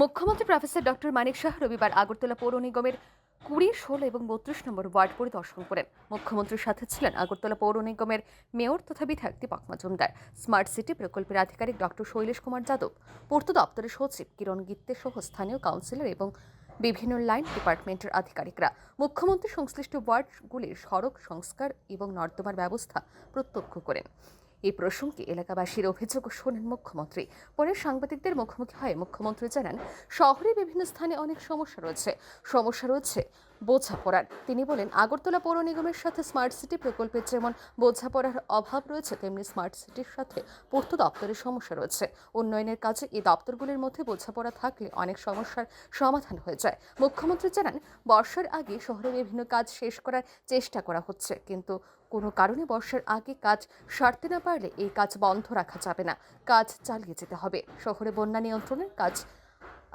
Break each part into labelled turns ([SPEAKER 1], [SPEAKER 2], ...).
[SPEAKER 1] মুখ্যমন্ত্রী professor doctor মানিক শাহ রবিবার আগরতলা পৌর নিগমের কুড়ি, ষোলো এবং বত্রিশ নম্বর ওয়ার্ড পরিদর্শন করেন। মুখ্যমন্ত্রীর সাথে ছিলেন আগরতলা পৌর নিগমের মেয়র তথা বিধায়ক দীপক মজুমদার, স্মার্ট সিটি প্রকল্পের আধিকারিক ডক্টর শৈলেশ কুমার যাদব, পূর্ত দপ্তরের সচিব কিরণ গিত্তে সহ স্থানীয় কাউন্সিলর এবং বিভিন্ন লাইন ডিপার্টমেন্টের আধিকারিকরা। মুখ্যমন্ত্রী সংশ্লিষ্ট ওয়ার্ডগুলির সড়ক, সংস্কার এবং নর্দমার ব্যবস্থা প্রত্যক্ষ করেন। এই প্রসঙ্গে এলাকাবাসীর অভিযোগ শোনেন মুখ্যমন্ত্রী। পরে সাংবাদিকদের মুখোমুখি হয়ে। মুখ্যমন্ত্রী জানান, শহরে বিভিন্ন স্থানে অনেক সমস্যা রয়েছে। সমস্যা রয়েছে বোঝাপড়ার তিনি বলেন, আগরতলা পৌর নিগমের সাথে স্মার্ট সিটি প্রকল্পের যেমন বোঝাপড়ার অভাব রয়েছে, তেমনি স্মার্ট সিটির সাথে পূর্ত দপ্তরের সমস্যা রয়েছে। উন্নয়নের কাজে এই দপ্তরগুলির মধ্যে বোঝাপড়া থাকলে অনেক সমস্যার সমাধান হয়ে যায়। মুখ্যমন্ত্রী জানান, বর্ষার আগে শহরে বিভিন্ন কাজ শেষ করার চেষ্টা করা হচ্ছে, কিন্তু কোনো কারণে বর্ষার আগে কাজ সারতে না পারলে এই কাজ বন্ধ রাখা যাবে না। কাজ চালিয়ে যেতে হবে। শহরে বন্যা নিয়ন্ত্রণের কাজ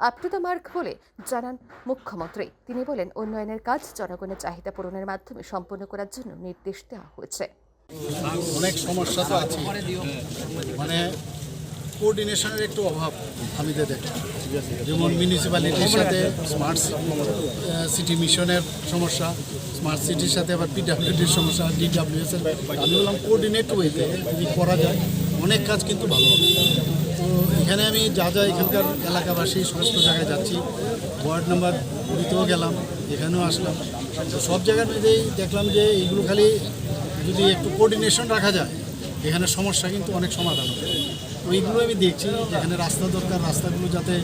[SPEAKER 1] আপ টু দ্য মার্ক বলে জানান মুখ্যমন্ত্রী। তিনি বলেন, উন্নয়নের কাজ জনগণের চাহিদা পূরণের মাধ্যমে সম্পন্ন করার জন্য নির্দেশ দেওয়া হয়েছে।
[SPEAKER 2] অনেক সমস্যা তো আছে। মানে কোঅর্ডিনেশনের একটু অভাব আমি যেমন মিউনিসিপ্যালিটির সাথে স্মার্ট সিটি মিশনের সমস্যা স্মার্ট সিটির সাথে আবার পিডাব্লিউডির সমস্যা ডিডাব্লিউএস আমি বললাম কোঅর্ডিনেট ওয়েতে যদি করা যায় অনেক কাজ কিন্তু ভালো হবে। তো এখানে আমি যা যা এখানকার এলাকাবাসী সমস্ত জায়গায় যাচ্ছি, ওয়ার্ড নাম্বার কুড়িতেও গেলাম, এখানেও আসলাম। তো সব জায়গার মধ্যেই দেখলাম যে এইগুলো খালি যদি একটু কোর্ডিনেশন রাখা যায়, এখানে সমস্যা কিন্তু অনেক সমাধান হবে। তো এইগুলো আমি দেখছি যেখানে রাস্তা দরকার, রাস্তাগুলো যাতে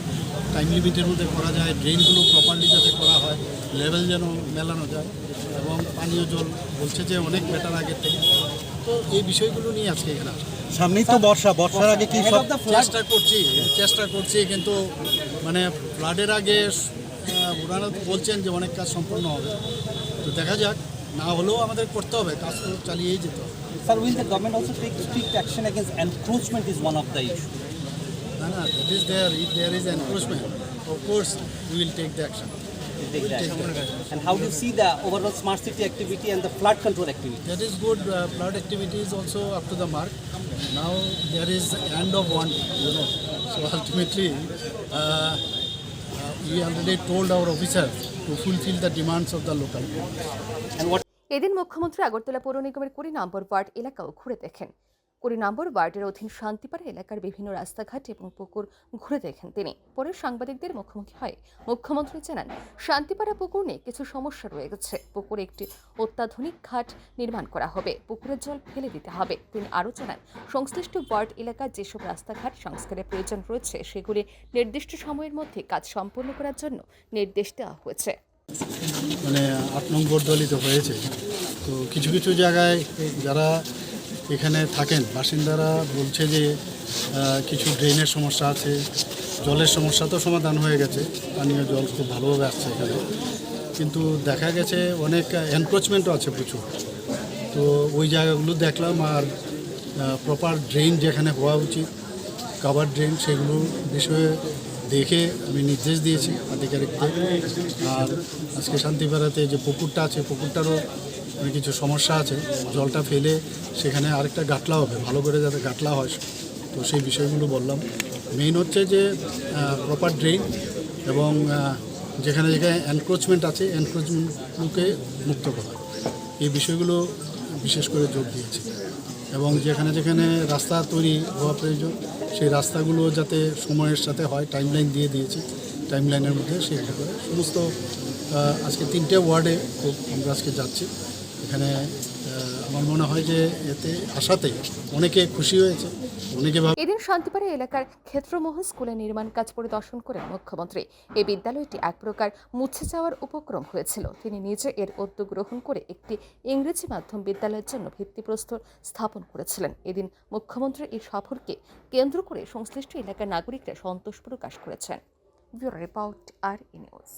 [SPEAKER 2] টাইম লিমিটের মধ্যে করা যায় ড্রেনগুলো প্রপারলি যাতে করা হয় লেভেল যেন মেলানো যায়। এবং পানীয় জল বলছে যে অনেক বেটার আগের থেকে। তো এই বিষয়গুলো নিয়ে আজকে এখানে
[SPEAKER 3] সামনেই তো বর্ষা বর্ষার আগে কি সব
[SPEAKER 2] চেষ্টা করছি চেষ্টা করছি কিন্তু মানে ফ্লাডের আগে ওনারা তো বলছেন যে অনেক কাজ সম্পন্ন হবে। তো দেখা যাক না হলেও আমাদের করতে হবে কাজ তো চালিয়েই যেতে হবে।
[SPEAKER 3] Sir, will the government also take strict action against encroachment is one of the issue.
[SPEAKER 2] না না that is there if there is encroachment of course we will take the action
[SPEAKER 3] The And how do you see the overall smart city activity and the flood control activity?
[SPEAKER 2] That is good. Uh, flood activity is also up to the mark. Now there is end of one, you know. So ultimately, uh, uh, we already told our officers to fulfill the demands of the local.
[SPEAKER 3] And what
[SPEAKER 1] এদিন মুখ্যমন্ত্রী আগরতলা পৌর নিগমের কুড়ি নম্বর word এলাকাও ঘুরে দেখেন কুড়ি নম্বর ওয়ার্ডের অধীন শান্তিপাড়া এলাকার বিভিন্ন রাস্তাঘাট এবং পুকুর ঘুরে দেখেন তিনি। পরে সাংবাদিকদের মুখোমুখি হয়ে। মুখ্যমন্ত্রী জানান, শান্তিপাড়া পুকুর নিয়ে কিছু সমস্যা রয়ে গেছে। পুকুরে একটি অত্যাধুনিক ঘাট নির্মাণ করা হবে। পুকুরের জল ফেলে দিতে হবে। তিনি আরও জানান, সংশ্লিষ্ট ওয়ার্ড এলাকার যেসব রাস্তাঘাট সংস্কারের প্রয়োজন রয়েছে, সেগুলি নির্দিষ্ট সময়ের মধ্যে কাজ সম্পন্ন করার জন্য নির্দেশ দেওয়া হয়েছে।
[SPEAKER 2] মানে আট নম্বর দলিত হয়েছে। তো কিছু কিছু জায়গায় যারা এখানে থাকেন। বাসিন্দারা বলছে যে কিছু ড্রেনের সমস্যা আছে, জলের সমস্যা তো সমাধান হয়ে গেছে। পানীয় জল খুব ভালোভাবে আসছে এখানে। কিন্তু দেখা গেছে অনেক এনক্রোচমেন্টও আছে প্রচুর। তো ওই জায়গাগুলো দেখলাম আর প্রপার ড্রেন যেখানে হওয়া উচিত কাভার ড্রেন সেগুলো বিষয়ে দেখে আমি নির্দেশ দিয়েছি আধিকারিকদের। আর আজকে শান্তিপাড়াতে যে পুকুরটা আছে, পুকুরটারও কিছু সমস্যা আছে, জলটা ফেলে সেখানে আরেকটা গাটলা হবে, ভালো করে যাতে গাটলা হয়। তো সেই বিষয়গুলো বললাম। মেইন হচ্ছে যে প্রপার ড্রেন এবং যেখানে যেখানে এনক্রোচমেন্ট আছে এনক্রোচমেন্টগুলোকে মুক্ত করা। এই বিষয়গুলো বিশেষ করে জোর দিয়েছি। এবং যেখানে যেখানে রাস্তা তৈরি হওয়া প্রয়োজন, সেই রাস্তাগুলো যাতে সময়ের সাথে হয় টাইমলাইন দিয়ে দিয়েছি। টাইমলাইনের মধ্যে সেগুলো করে সমস্ত আজকে তিনটে ওয়ার্ডে খুব আমরা আজকে যাচ্ছি। এখানে আমার মনে হয় যে এতে আসাতে অনেকে খুশি হয়েছে
[SPEAKER 1] এদিন শান্তিপাড়া এলাকার ক্ষেত্রমোহন স্কুলে নির্মাণ কাজ পরিদর্শন করেন মুখ্যমন্ত্রী। এই বিদ্যালয়টি এক প্রকার মুছে যাওয়ার উপক্রম হয়েছিল। তিনি নিজে এর উদ্যোগ গ্রহণ করে একটি ইংরেজি মাধ্যম বিদ্যালয়ের জন্য ভিত্তিপ্রস্তর স্থাপন করেছিলেন। এদিন মুখ্যমন্ত্রীর এই সফরকে কেন্দ্র করে সংশ্লিষ্ট এলাকার নাগরিকরা সন্তোষ প্রকাশ করেছেন। Report R E news.